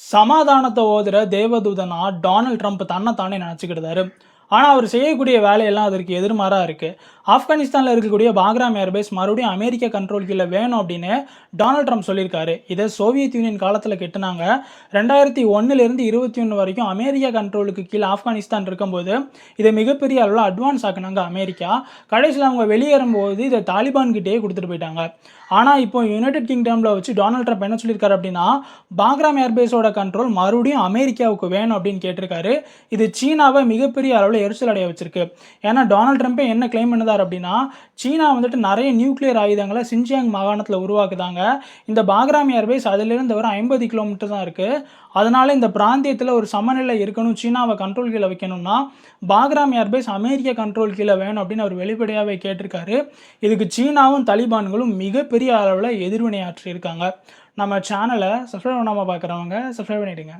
சமாதானத்தை ஓதுற தேவதூதனா Donald Trump தன்னை தானே நினச்சிக்கிட்டாரு ஆனால் அவர் செய்யக்கூடிய வேலையெல்லாம் அதற்கு எதிர்மாறாக இருக்குது ஆப்கானிஸ்தானில் இருக்கக்கூடிய பாக்ராம் ஏர்பேஸ் மறுபடியும் அமெரிக்க கண்ட்ரோல் கீழே வேணும் அப்படின்னு டொனால்ட் ட்ரம்ப் சொல்லியிருக்காரு. இதை சோவியத் யூனியன் காலத்தில் கெட்டினாங்க. ரெண்டாயிரத்தி ஒன்றுலேருந்து இருபத்தி ஒன்று வரைக்கும் அமெரிக்க கண்ட்ரோலுக்கு கீழே ஆப்கானிஸ்தான் இருக்கும்போது இதை மிகப்பெரிய அளவில் அட்வான்ஸ் ஆக்குனாங்க அமெரிக்கா. கடைசியில் அவங்க வெளியேறும்போது இதை தாலிபான் கிட்டேயே கொடுத்துட்டு போயிட்டாங்க. ஆனால் இப்போ யுனைடெட் கிங்டமில் வச்சு டொனால்ட் ட்ரம்ப் என்ன சொல்லியிருக்காரு அப்படின்னா பாக்ராம் ஏர்பேஸோட கண்ட்ரோல் மறுபடியும் அமெரிக்காவுக்கு வேணும் அப்படின்னு கேட்டிருக்காரு. இது சீனாவை மிகப்பெரிய அளவில் எரிச்சல் அடைய வச்சிருக்கு. ஏன்னா டொனால்ட் ட்ரம்ப்பே என்ன கிளைம் பண்ணுதார் அப்படின்னா சீனா வந்துட்டு நிறைய நியூக்ளியர் ஆயுதங்களை சின்ஜியாங் மாகாணத்தில் உருவாக்குதாங்க. இந்த பாக்ராம் ஏர்பேஸ் அதிலிருந்து வர ஐம்பது கிலோமீட்டர் தான் இருக்குது அதனால இந்த பிராந்தியத்தில் ஒரு சமநிலை இருக்கணும் சீனாவை கண்ட்ரோல் கீழே வைக்கணும்னா பாக்ராம் ஏர்பேஸ் அமெரிக்க கண்ட்ரோல் கீழே வேணும் அப்படின்னு அவர் வெளிப்படையாகவே கேட்டிருக்காரு. இதுக்கு சீனாவும் தலிபான்களும் மிகப்பெரிய அளவில் எதிர்வினையாற்றி இருக்காங்க நம்ம சேனலை சப்ஸ்கிரைப் பண்ணாமல் பார்க்குறவங்க சப்ஸ்கிரைப் பண்ணிவிடுங்க